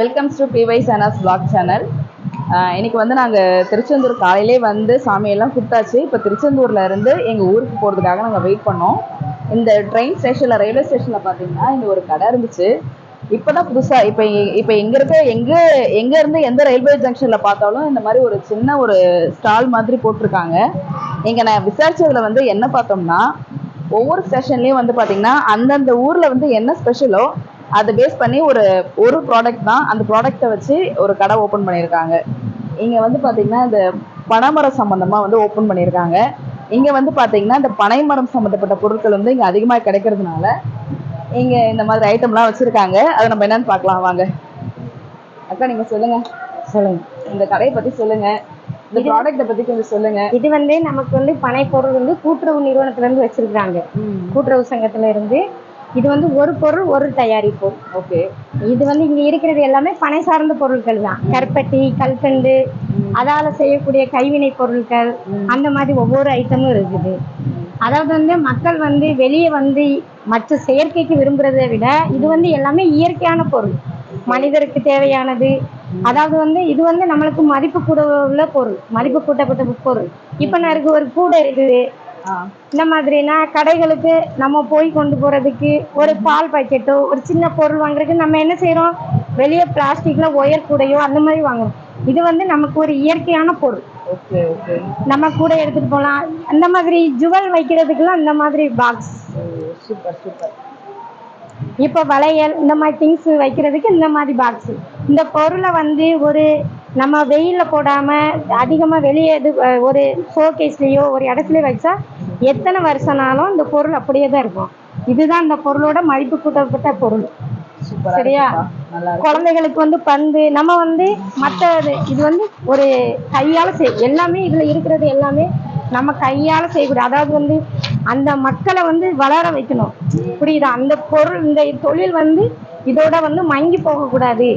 Welcomes to பிவை சனாஸ் blog channel இன்னைக்கு வந்து நாங்கள் திருச்செந்தூர் காலையிலே வந்து சாமியெல்லாம் கூப்பிட்டாச்சு இப்போ திருச்செந்தூர்ல இருந்து எங்கள் ஊருக்கு போகிறதுக்காக நாங்கள் வெயிட் பண்ணோம். இந்த ட்ரெயின் ஸ்டேஷனில் ரயில்வே ஸ்டேஷனில் பார்த்தீங்கன்னா இங்கே ஒரு கடை இருந்துச்சு. இப்போ தான் புதுசாக இப்போ இப்போ எங்கே இருக்க எங்கே எங்கே இருந்து எந்த ரயில்வே ஜங்ஷனில் பார்த்தாலும் இந்த மாதிரி ஒரு சின்ன ஒரு ஸ்டால் மாதிரி போட்டிருக்காங்க. இங்கே நான் விசாரித்ததில் வந்து என்ன பார்த்தோம்னா ஒவ்வொரு ஸ்டேஷன்லேயும் வந்து பார்த்தீங்கன்னா அந்தந்த ஊரில் வந்து என்ன ஸ்பெஷலோ அதை பேஸ் பண்ணி ஒரு ஒரு ப்ராடக்ட் தான். அந்த ப்ராடக்ட்டை வச்சு ஒரு கடை ஓப்பன் பண்ணியிருக்காங்க. இங்கே வந்து பார்த்தீங்கன்னா இந்த பனைமரம் சம்மந்தமாக வந்து ஓப்பன் பண்ணியிருக்காங்க. இங்கே வந்து பார்த்தீங்கன்னா இந்த பனைமரம் சம்மந்தப்பட்ட பொருட்கள் வந்து இங்கே அதிகமாக கிடைக்கிறதுனால இங்கே இந்த மாதிரி ஐட்டம்லாம் வச்சுருக்காங்க. அதை நம்ம என்னன்னு பார்க்கலாம். வாங்க. அக்கா நீங்கள் சொல்லுங்கள் சொல்லுங்க. இந்த கடையை பற்றி சொல்லுங்கள் இந்த ப்ராடக்ட்டை பற்றி கொஞ்சம் சொல்லுங்கள் இது வந்து நமக்கு வந்து பனை பொருள் வந்து கூட்டுறவு நிறுவனத்துல இருந்து வச்சிருக்காங்க கூட்டுறவு சங்கத்துல இருந்து இது வந்து ஒரு பொருள் ஒரு தயாரிப்பு. ஓகே. இது வந்து இங்க இருக்கிறது எல்லாமே பனை சார்ந்த பொருட்கள் தான். கருப்பட்டி கல்கண்டு அதால செய்யக்கூடிய கைவினை பொருட்கள் அந்த மாதிரி ஒவ்வொரு ஐட்டமும் இருக்குது. அதாவது வந்து மக்கள் வந்து வெளியே வந்து மற்ற செயற்கைக்கு விரும்புறதை விட இது வந்து எல்லாமே இயற்கையான பொருள். மனிதருக்கு தேவையானது. அதாவது வந்து இது வந்து நம்மளுக்கு மதிப்பு கூட உள்ள பொருள். மதிப்பு கூட்டப்பட்ட பொருள். இப்போ நான் இருக்கு ஒரு கூடை இருக்குது. இந்த மாதிரினா கடைகளுக்கு நம்ம போய் கொண்டு போறதுக்கு ஒரு பால் பாக்கெட்டோ ஒரு சின்ன பொருள் வாங்குறதுக்கு நம்ம என்ன செய்றோம்? வெளியே பிளாஸ்டிக்ல ஒயர் கூடையோ அந்த மாதிரி வாங்குறோம். இது வந்து நமக்கு ஒரு இயற்கையான பொருள். நம்ம கூட எடுத்துட்டு போகலாம் அந்த மாதிரி ஜுவல் வைக்கிறதுக்கெல்லாம் இந்த மாதிரி பாக்ஸ் சூப்பர் சூப்பர் இப்போ வளையல் இந்த மாதிரி திங்ஸ் வைக்கிறதுக்கு இந்த மாதிரி பாக்ஸ் இந்த பொருளை வந்து ஒரு நம்ம வெயிலில் போடாமல் அதிகமாக வெளியே இது ஒரு ஷோகேஸ்லேயோ ஒரு இடத்துல வச்சா எத்தனை வருஷம்னாலும் இந்த பொருள் அப்படியே தான் இருக்கும். இதுதான் இந்த பொருளோட மதிப்பு கூட்டப்பட்ட பொருள். சரியா? குழந்தைகளுக்கு வந்து பந்து நம்ம வந்து மற்ற இது வந்து ஒரு கையால் செய் எல்லாமே இதில் இருக்கிறது எல்லாமே நம்ம கையால் செய்யக்கூடிய அதாவது வந்து அந்த மக்களை வந்து வளர வைக்கணும். புரியுதா? அந்த பொருள் இந்த தொழில் வந்து இதோட வந்து மங்கி போகக்கூடாது.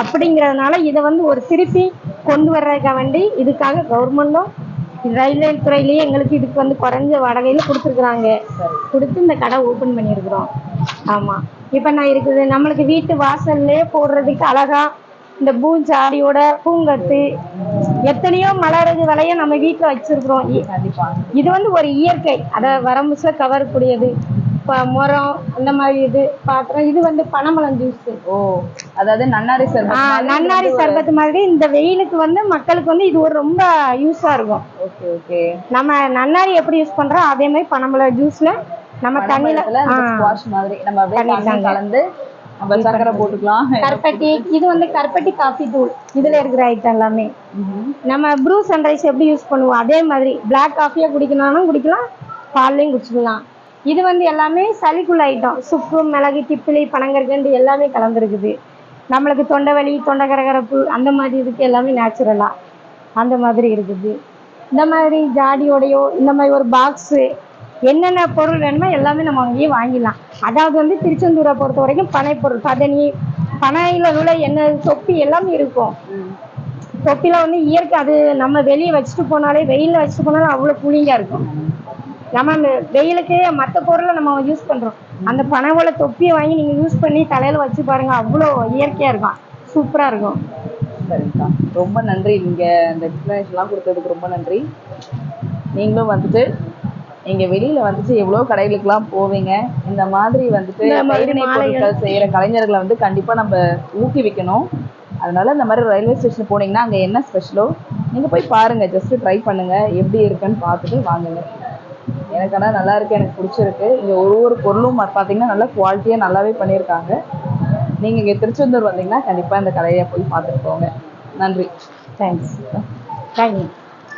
அப்படிங்கிறதுனால இதை வந்து ஒரு திருப்பி கொண்டு வர்றதுக்காக வேண்டி இதுக்காக கவர்மெண்ட்டும் ரயில்வே துறையிலேயே எங்களுக்கு இதுக்கு வந்து குறைஞ்ச வாடகையில் கொடுத்துருக்குறாங்க. கொடுத்து இந்த கடை ஓப்பன் பண்ணியிருக்கிறோம். ஆமாம் இப்போ நான் இருக்குது? நம்மளுக்கு வீட்டு வாசல்லே போடுறதுக்கு அழகா இந்த பூஞ்சாடியோட பூங்கத்து எத்தனையோ மலரது விலைய நம்ம வீட்டில் வச்சிருக்கிறோம். இது வந்து ஒரு இயற்கை. அதை வரம்புல கவரக்கூடியது. மரம் இந்த மாதிரி இது பாத்திரம் இது வந்து பனமரம் ஜூஸ் ஓ அதாவது நன்னாரி சார் நன்னாரி சர்பத்து மாதிரி இந்த வெயிலுக்கு வந்து மக்களுக்கு வந்து இது ஒரு ரொம்ப யூஸாக இருக்கும். Okay okay. நம்ம நன்னாரி எப்படி யூஸ் பண்றோம்? அதே மாதிரி பனம்பழ ஜூஸ்ல நம்ம தண்ணியில மாதிரி நம்ம. கலந்து நம்ம சக்கரை போட்டுக்கலாம். கருப்பட்டி இது வந்து கருப்பட்டி காஃபி தூள். இதுல இருக்கிற ஐட்டம் எல்லாமே. நம்ம ப்ரூ சன்ரைஸ் எப்படி யூஸ் பண்ணுவோம்? அதே மாதிரி பிளாக் காஃபியா குடிக்கணும்னாலும் குடிக்கலாம் பால்லையும் குடிச்சுக்கலாம். இது வந்து எல்லாமே சளிக்குள்ள ஐட்டம் சுக்கு மிளகு திப்பிலி பனங்கற்கண்டு எல்லாமே கலந்துருக்குது. நம்மளுக்கு தொண்டை வலி தொண்டை கரகரப்பு அந்த மாதிரி இதுக்கு எல்லாமே நேச்சுரலா அந்த மாதிரி இருக்குது. இந்த மாதிரி ஜாடியோடையோ இந்த மாதிரி ஒரு பாக்ஸு என்னென்ன பொருள் வேணுமோ எல்லாமே நம்ம அங்கேயே வாங்கிடலாம். அதாவது வந்து திருச்செந்தூரை பொறுத்த வரைக்கும் பனை பொருள் பதனி பனையில் உள்ள என்ன தொப்பி எல்லாமே இருக்கும். தொப்பிலாம் வந்து இயற்கை அது நம்ம வெளியே வச்சுட்டு போனாலே வெயிலில் வச்சுட்டு போனாலும் அவ்வளோ கூலிங்காக இருக்கும். நம்ம அந்த வெயிலுக்கு மற்ற பொருளை நம்ம யூஸ் பண்ணுறோம் அந்த பனைவோல தொப்பியை வாங்கி நீங்கள் யூஸ் பண்ணி தலையில் வச்சு பாருங்க அவ்வளோ இயற்கையாக இருக்கும். சூப்பராக இருக்கும். சரிக்கா. ரொம்ப நன்றி. நீங்கள் இந்த எக்ஸ்பிளனேஷன்லாம் கொடுத்ததுக்கு ரொம்ப நன்றி. நீங்களும் வந்துட்டு நீங்க வெளியில வந்துட்டு எவ்வளோ கடைகளுக்கெல்லாம் போவீங்க. இந்த மாதிரி வந்துட்டு கைவினை. பொருட்கள் செய்யற கலைஞர்களை வந்து கண்டிப்பா நம்ம ஊக்குவிக்கணும். அதனால இந்த மாதிரி ரயில்வே ஸ்டேஷன் போனீங்கன்னா அங்க என்ன ஸ்பெஷலோ நீங்க போய் பாருங்க. ஜஸ்ட் ட்ரை பண்ணுங்க. எப்படி இருக்குன்னு பார்த்துட்டு வாங்குங்க எனக்கு ஆனால் நல்லா இருக்கு. எனக்கு பிடிச்சிருக்கு. இங்க ஒரு ஒரு பொருளும் பாத்தீங்கன்னா நல்லா குவாலிட்டியா நல்லாவே பண்ணியிருக்காங்க. நீங்க இங்க திருச்செந்தூர் வந்தீங்கன்னா கண்டிப்பா இந்த கடையை போய் பார்த்துட்டு போங்க. நன்றி. Thanks thank you